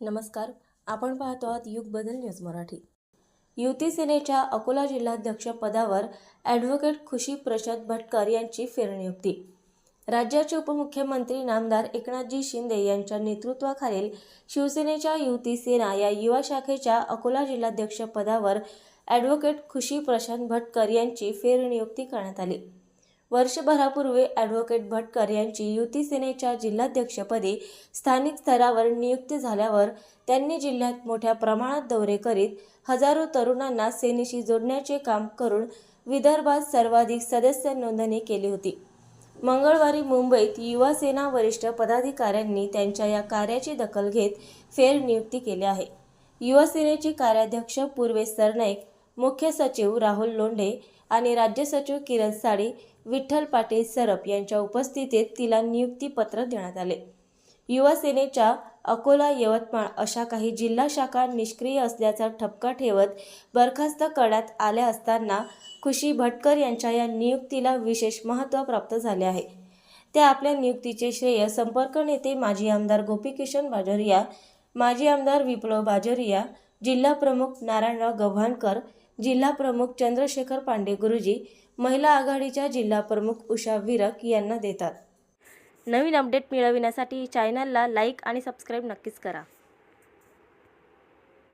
नमस्कार आपण पाहतो आहात युग बदल न्यूज मराठी. युती सेनेच्या अकोला जिल्हाध्यक्ष पदावर ॲडव्होकेट खुशी प्रसाद भटकर यांची फेरनियुक्ती. राज्याचे उपमुख्यमंत्री नामदार एकनाथजी शिंदे यांच्या नेतृत्वाखालील शिवसेनेच्या युती सेना या युवा शाखेच्या अकोला जिल्हाध्यक्ष पदावर ॲडव्होकेट खुशी प्रशांत भटकर यांची फेरनियुक्ती करण्यात आली. वर्षभरापूर्वी ॲडव्होकेट भटकर यांची युती सेनेच्या जिल्हाध्यक्षपदी स्थानिक स्तरावर नियुक्ती झाल्यावर त्यांनी जिल्ह्यात मोठ्या प्रमाणात दौरे करीत हजारो तरुणांना सेनेशी जोडण्याचे काम करून विदर्भात सर्वाधिक सदस्य नोंदणी केली होती. मंगळवारी मुंबईत युवा सेना वरिष्ठ पदाधिकाऱ्यांनी त्यांच्या या कार्याची दखल घेत फेरनियुक्ती केली आहे. युवासेनेचे कार्याध्यक्ष पूर्वेश सरनाईक मुख्य सचिव राहुल लोंढे आणि राज्य सचिव किरण साडी विठ्ठल पाटील सरप यांच्या उपस्थितीत तिला नियुक्तीपत्र देण्यात आले. युवासेनेच्या अकोला यवतमाळ अशा काही जिल्हा शाखा निष्क्रिय असल्याचा ठपका ठेवत बरखास्त करण्यात आल्या असताना खुशी भटकर यांच्या या नियुक्तीला विशेष महत्त्व प्राप्त झाले आहे. त्या आपल्या नियुक्तीचे श्रेय संपर्क नेते माजी आमदार गोपीकिशन बाजोरिया माजी आमदार विप्लव बाजोरिया जिल्हा प्रमुख नारायणराव गव्हाणकर जिल्हा प्रमुख चंद्रशेखर पांडे गुरुजी महिला आघाडीच्या जिल्हा प्रमुख उषा विरक यांना देतात. नवीन अपडेट मिळविण्यासाठी चॅनलला लाईक आणि सबस्क्राईब नक्कीच करा.